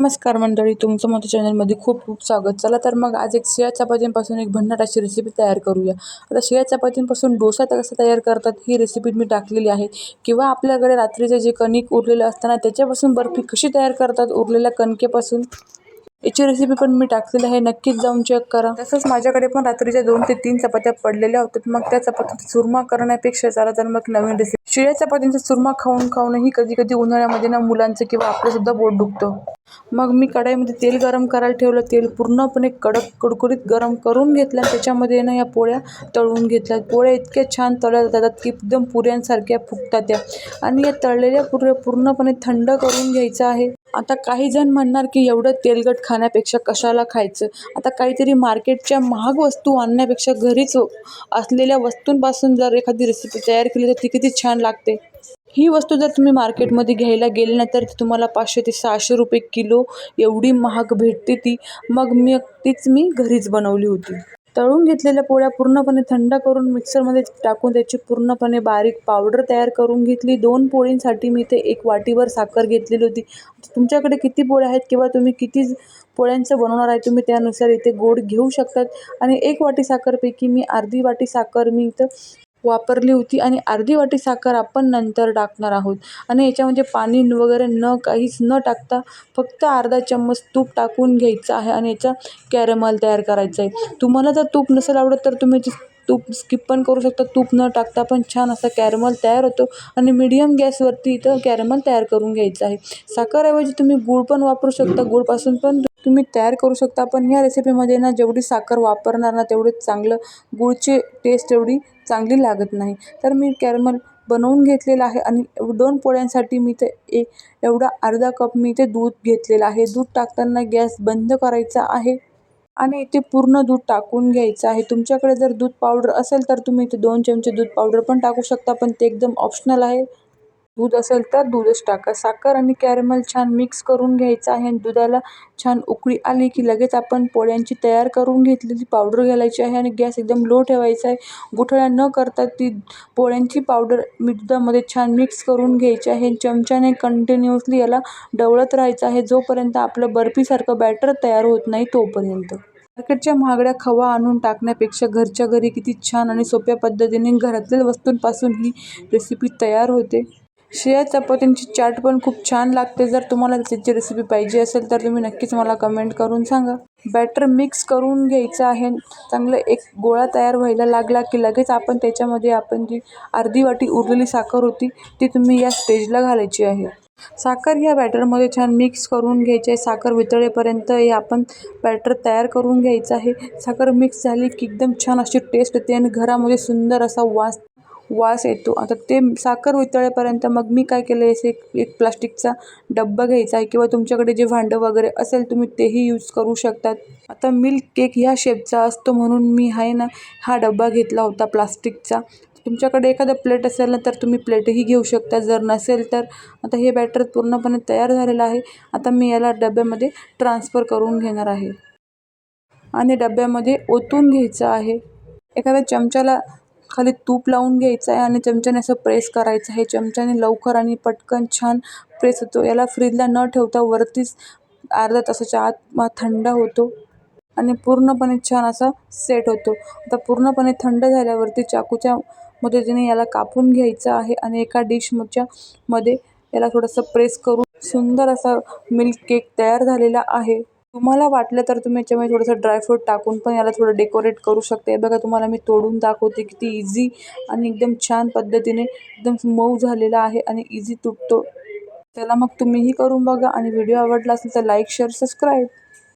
नमस्कार मंडळी तुमचं माझ्या चॅनलमध्ये खूप खूप स्वागत. चला तर मग आज एक शिळ्या चपातींपासून एक भन्नाट अशी रेसिपी तयार करूया. आता शिळ्या चपातींपासून डोसा तर कसा तयार करतात ही रेसिपी मी टाकलेली आहे. किंवा आपल्याकडे रात्रीचं जे कणिक उरलेलं असताना त्याच्यापासून बर्फी कशी तयार करतात उरलेल्या कणकेपासून? याची रेसिपी पण मी टाकलेली आहे. नक्कीच जाऊन चेक करा. तसंच माझ्याकडे पण रात्रीच्या दोन ते तीन चपात्या पडलेल्या होत्या. मग त्या चपातीचा चुरमा करण्यापेक्षा जरा तर मग नवीन रेसिपी शिळ्या चपात्यांचा चुरमा खाऊन खाऊनही कधी कधी उन्हाळ्यामध्ये ना मुलांचं किंवा आपलं सुद्धा दुखतं. मग मी कढाईमध्ये तेल गरम करायला ठेवलं. तेल पूर्णपणे कडक कुडकुडीत गरम करून घेतलं. आणि त्याच्यामध्ये ना या पोळ्या तळून घेतल्या. पोळ्या इतक्या छान तळल्या जातात की एकदम पुऱ्यांसारख्या फुगतात त्या. आणि या तळलेल्या पुऱ्या पूर्णपणे थंड करून घ्यायचं आहे. आता काही जण म्हणणार की एवढं तेलकट खाण्यापेक्षा कशाला खायचं? आता काहीतरी मार्केटच्या महाग वस्तू आणण्यापेक्षा घरीच असलेल्या वस्तूंपासून जर एखादी रेसिपी तयार केली तर ती किती छान लागते. ही वस्तू जर तुम्ही मार्केटमध्ये घ्यायला गेले ना तर ती तुम्हाला पाचशे ते सहाशे रुपये किलो एवढी महाग भेटते ती. मग मी तीच मी घरीच बनवली होती. तळून घेतलेल्या पोळ्या पूर्णपणे थंड करून मिक्सरमध्ये टाकून त्याची पूर्णपणे बारीक पावडर तयार करून घेतली. दोन पोळींसाठी मी ते एक वाटीवर साखर घेतलेली होती. तुमच्याकडे किती पोळ्या आहेत किंवा तुम्ही किती पोळ्यांचं बनवणार आहे तुम्ही त्यानुसार इथे गोड घेऊ शकतात. आणि एक वाटी साखरपैकी मी अर्धी वाटी साखर मी इथं वापरली होती आणि अर्धी वाटी साखर आपण नंतर टाकणार आहोत. आणि याच्यामध्ये पाणी वगैरे न काहीच न टाकता फक्त अर्धा चम्मच तूप टाकून घ्यायचं आहे आणि याचा कॅरेमल तयार करायचा आहे. तुम्हाला जर तूप नसेल आवडत तर तुम्ही तूप स्किप पण करू शकता. तूप न टाकता पण छान असा कॅरेमल तयार होतो आणि मीडियम गॅसवरती इथं कॅरमल तयार करून घ्यायचं आहे. साखरऐवजी तुम्ही गूळ पण वापरू शकता. गूळपासून पण तुम्ही तयार करू शकता. पण ह्या रेसिपीमध्ये ना जेवढी साखर वापरणार ना तेवढे चांगलं गुळचे टेस्ट एवढी चांगली लागत नाही. तर मी कॅरमल बनवून घेतलेलं आहे आणि दोन पोळ्यांसाठी मी ते ए एवढा अर्धा कप मी ते दूध घेतलेलं आहे. दूध टाकताना गॅस बंद करायचा आहे आणि इथे पूर्ण दूध टाकून घ्यायचं आहे. तुमच्याकडे जर दूध पावडर असेल तर तुम्ही इथे दोन चमचे दूध पावडर पण टाकू शकता पण ते एकदम ऑप्शनल आहे. दूध असेल तर दूधच टाका. साखर आणि कॅरमल छान मिक्स करून घ्यायचं आहे आणि दुधाला छान उकळी आली की लगेच आपण पोळ्यांची तयार करून घेतलेली पावडर घालायची आहे आणि गॅस एकदम लो ठेवायचा आहे. गुठळ्या न करता ती पोळ्यांची पावडर मी दुधामध्ये छान मिक्स करून घ्यायची आहे चमच्याने कंटिन्युअसली याला डवळत राहायचं आहे. जोपर्यंत आपलं बर्फीसारखं बॅटर तयार होत नाही तोपर्यंत. मार्केटच्या महागड्या खवा आणून टाकण्यापेक्षा घरच्या घरी किती छान आणि सोप्या पद्धतीने घरातल्या वस्तूंपासून ही रेसिपी तयार होते. शिळ्या चपात्यांची चाट पण खूप छान लागते. जर तुम्हाला त्याची रेसिपी पाहिजे असेल तर तुम्ही नक्कीच मला कमेंट करून सांगा. बॅटर मिक्स करून घ्यायचं आहे. चांगलं एक गोळा तयार व्हायला लागला की लगेच आपण त्याच्यामध्ये आपण जी अर्धी वाटी उरलेली साखर होती ती तुम्ही या स्टेजला घालायची आहे. साखर या बॅटरमध्ये छान मिक्स करून घ्यायची आहे. साखर वितळेपर्यंत हे आपण बॅटर तयार करून घ्यायचं आहे. साखर मिक्स झाली की एकदम छान अशी टेस्ट येते आणि घरामध्ये सुंदर असा वास वास येतो. आता ते साखर वितळेपर्यंत मग मी काय केलं आहे एक एक प्लास्टिकचा डब्बा घ्यायचा आहे किंवा तुमच्याकडे जे भांडं वगैरे असेल तुम्ही तेही यूज करू शकतात. आता मिल्क केक ह्या शेपचा असतो म्हणून मी आहे ना हा डब्बा घेतला होता प्लास्टिकचा. तुमच्याकडे एखादं प्लेट असेल ना तर तुम्ही प्लेटही घेऊ शकता. जर नसेल तर आता हे बॅटर पूर्णपणे तयार झालेलं आहे. आता मी याला डब्यामध्ये ट्रान्सफर करून घेणार आहे. आणि डब्यामध्ये ओतून घ्यायचं आहे. एखाद्या चमच्याला खाली तूप लावून घ्यायचं आहे आणि चमच्याने असं प्रेस करायचं आहे. चमच्याने लवकर आणि पटकन छान प्रेस होतो. याला फ्रीजला न ठेवता वरतीच अर्धा तासाच्या आत थंड होतो आणि पूर्णपणे छान असा सेट होतो. आता पूर्णपणे थंड झाल्यावरती चाकूच्या मदतीने याला कापून घ्यायचं आहे आणि एका डिशच्या मध्ये याला थोडंसं प्रेस करून सुंदर असा मिल्क केक तयार झालेला आहे. तुम्हाला वाटलं तर तुम्ही याच्यामध्ये थोडंसं ड्रायफ्रूट टाकून पण याला थोडं डेकोरेट करू शकते. बघा तुम्हाला मी तोडून दाखवते किती इझी आणि एकदम छान पद्धतीने एकदम मऊ झालेला आहे आणि इझी तुटतो. त्याला मग तुम्हीही करून बघा आणि व्हिडिओ आवडला असेल तर लाईक शेअर सबस्क्राईब